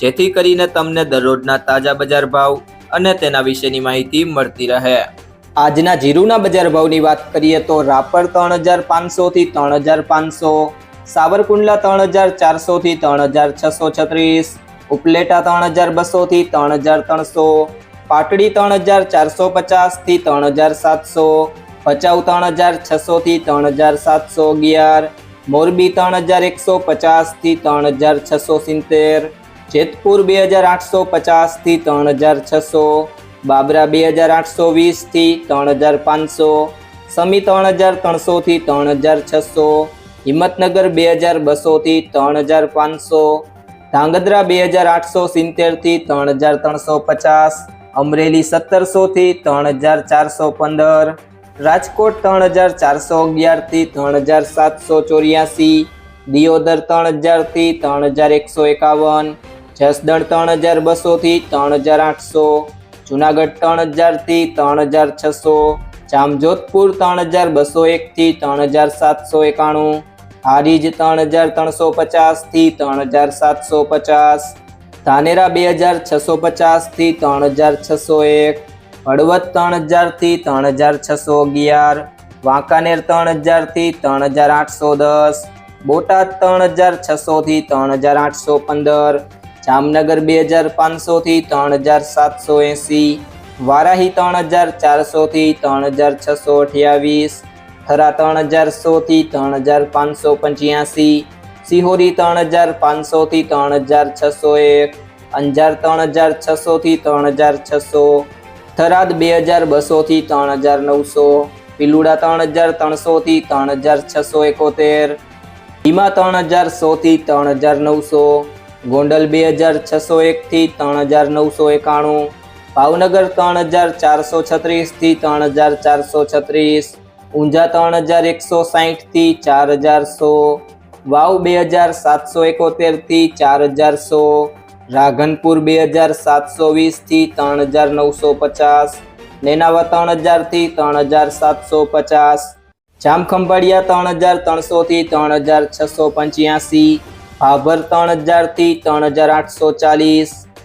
જેથી કરીને તમને દરરોજના તાજા બજાર ભાવ અને તેના વિશેની માહિતી મળતી રહે. આજના જીરુના બજાર ભાવની વાત કરીએ તો રાપર ત્રણ હજાર પાંચસોથી ત્રણ હજાર પાંચસો, સાવરકુંડલા ત્રણ હજાર ચારસોથી ત્રણ હજાર છસો છત્રીસ, ઉપલેટા ત્રણ હજાર બસોથી ત્રણ હજાર ત્રણસો, પાટડી ત્રણ હજાર ચારસો પચાસથી ત્રણ હજાર સાતસો, ભચાઉ ત્રણ હજાર છસોથી ત્રણ હજાર સાતસો અગિયાર, મોરબી ત્રણ હજાર એકસો પચાસથી ત્રણ હજાર છસો સિત્તેર જેતપુર બે હજાર આઠસો પચાસથી ત્રણ હજાર છસો બાબરા બે હજાર આઠસો વીસથી ત્રણ હજાર પાંચસો સમી ત્રણ હજાર ત્રણસોથી ત્રણ હજાર છસો હિંમતનગર બે હજાર બસોથી ત્રણ હજાર પાંચસો ધાંગધ્રા બે હજાર આઠસો સિત્તેરથી ત્રણ હજાર ત્રણસો પચાસ અમરેલી સત્તરસોથી ત્રણ હજાર ચારસો પંદર રાજકોટ ત્રણ હજાર ચારસો અગિયારથી ત્રણ હજાર સાતસો ચોર્યાસી દિયોદર ત્રણ હજારથી ત્રણ હજાર એકસો એકાવન જસદણ ત્રણ હજાર બસોથી ત્રણ હજાર આઠસો જુનાગઢ ત્રણ હજારથી ત્રણ હજાર છસો જામજોધપુર ત્રણ હજાર બસો એકથી ત્રણ હજાર સાતસો એકાણું હારીજ ત્રણ હજાર ત્રણસો પચાસથી ત્રણ હજાર સાતસો પચાસ ધાનેરા બે હજાર છસો પચાસથી ત્રણ હજાર છસો એક હળવદ ત્રણ હજારથી ત્રણ હજાર છસો અગિયાર વાંકાનેર ત્રણ હજારથી ત્રણ હજાર આઠસો દસ બોટાદ ત્રણ હજાર છસોથી ત્રણ હજાર આઠસો પંદર જામનગર બે હજાર પાંચસોથી ત્રણ હજાર સાતસો એંસી વારાહી ત્રણ હજાર ચારસોથી ત્રણ હજાર છસો અઠ્યાવીસ થરા ત્રણ હજાર સોથી ત્રણ હજાર પાંચસો પંચ્યાસી સિહોરી ત્રણ હજાર પાંચસોથી ત્રણ હજાર છસો એક અંજાર ત્રણ હજાર છસોથી ત્રણ હજાર છસો થરાદ બે હજાર બસોથી ત્રણ હજાર નવસો પિલુડા ત્રણ હજાર ત્રણસોથી ત્રણ હજાર છસો એકોતેર ભીમા ત્રણ હજાર સોથી ત્રણ હજાર નવસો ગોંડલ બે હજાર છસો એકથી ત્રણ હજાર નવસો એકાણું, ભાવનગર ત્રણ હજાર ચારસો છત્રીસથી ત્રણ હજાર ચારસો છત્રીસ, ઊંઝા ત્રણ હજાર એકસો સાહીઠથી ચાર હજાર સો, વાવ બે હજાર સાતસો એકોતેરથી ચાર હજાર સો રાધનપુર બે હજાર સાતસો વીસથી ત્રણ હજાર નવસો પચાસ, નેનાવા ત્રણ હજારથી ત્રણ હજાર સાતસો પચાસ, જામખંભાળિયા ત્રણ હજાર ત્રણસોથી ત્રણ હજાર છસો પંચ્યાસી ભાભર ત્રણ હજારથી ત્રણ હજાર આઠસો ચાલીસ.